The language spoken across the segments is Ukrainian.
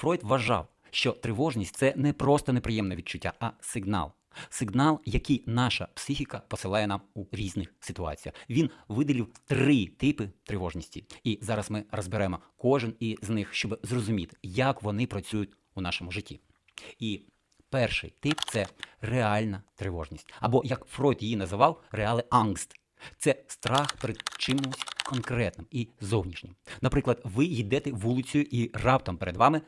Фройд вважав, що тривожність це не просто неприємне відчуття, а сигнал. Сигнал, який наша психіка посилає нам у різних ситуаціях. Він виділив три типи тривожності. І зараз ми розберемо кожен із них, щоб зрозуміти, як вони працюють у нашому житті. І перший тип це реальна тривожність, або як Фройд її називав, реале ангст. Це страх перед чимось конкретним і зовнішнім. Наприклад, ви йдете вулицею і раптом перед вами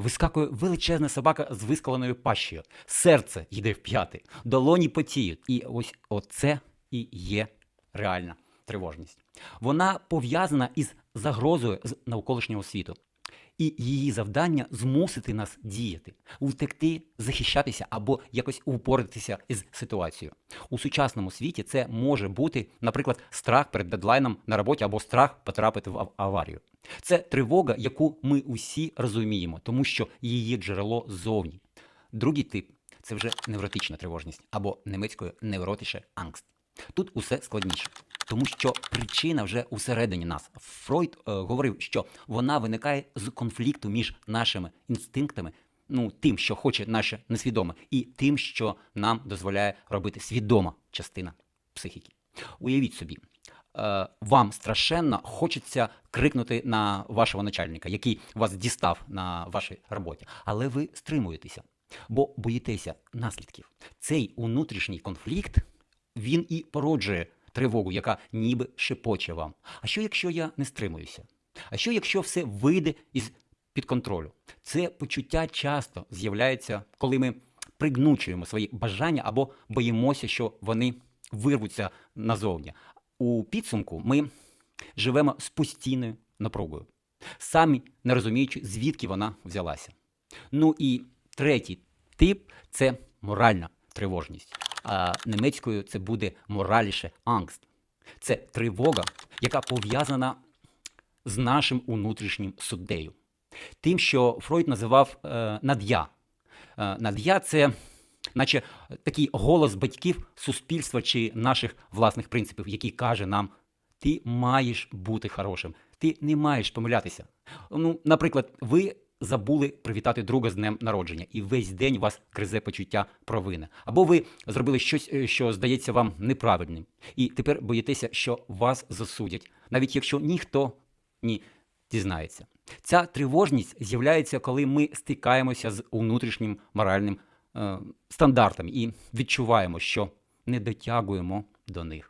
вискакує величезна собака з вискаленою пащею. Серце йде в п'яти, долоні потіють. І ось оце і є реальна тривожність. Вона пов'язана із загрозою з навколишнього світу. І її завдання змусити нас діяти, втекти, захищатися або якось упоратися із ситуацією. У сучасному світі це може бути, наприклад, страх перед дедлайном на роботі або страх потрапити в аварію. Це тривога, яку ми усі розуміємо, тому що її джерело ззовні. Другий тип це вже невротична тривожність або німецькою невротише ангст. Тут усе складніше, тому що причина вже усередині нас. Фройд е, говорив, що вона виникає з конфлікту між нашими інстинктами, ну тим, що хоче наше несвідоме, і тим, що нам дозволяє робити свідома частина психіки. Уявіть собі, е, вам страшенно хочеться крикнути на вашого начальника, який вас дістав на вашій роботі, але ви стримуєтеся, бо боїтеся наслідків. Цей внутрішній конфлікт він і породжує тривогу, яка ніби шепоче вам. А що якщо я не стримуюся? А що якщо все вийде із під контролю? Це почуття часто з'являється, коли ми пригнучуємо свої бажання або боїмося, що вони вирвуться назовні. У підсумку ми живемо з постійною напругою, самі не розуміючи, звідки вона взялася. Ну і третій тип це моральна тривожність. А німецькою це буде мораліше ангст. Це тривога, яка пов'язана з нашим внутрішнім суддею. Тим, що Фройд називав е, над'я. Е, над'я це наче такий голос батьків суспільства чи наших власних принципів, який каже нам: ти маєш бути хорошим, ти не маєш помилятися. Ну, наприклад, ви забули привітати друга з днем народження, і весь день вас гризе почуття провини. Або ви зробили щось, е, що здається вам неправильним, і тепер боїтеся, що вас засудять, навіть якщо ніхто ні дізнається. Ця тривожність з'являється, коли ми стикаємося з внутрішнім моральним е, стандартом і відчуваємо, що не дотягуємо до них.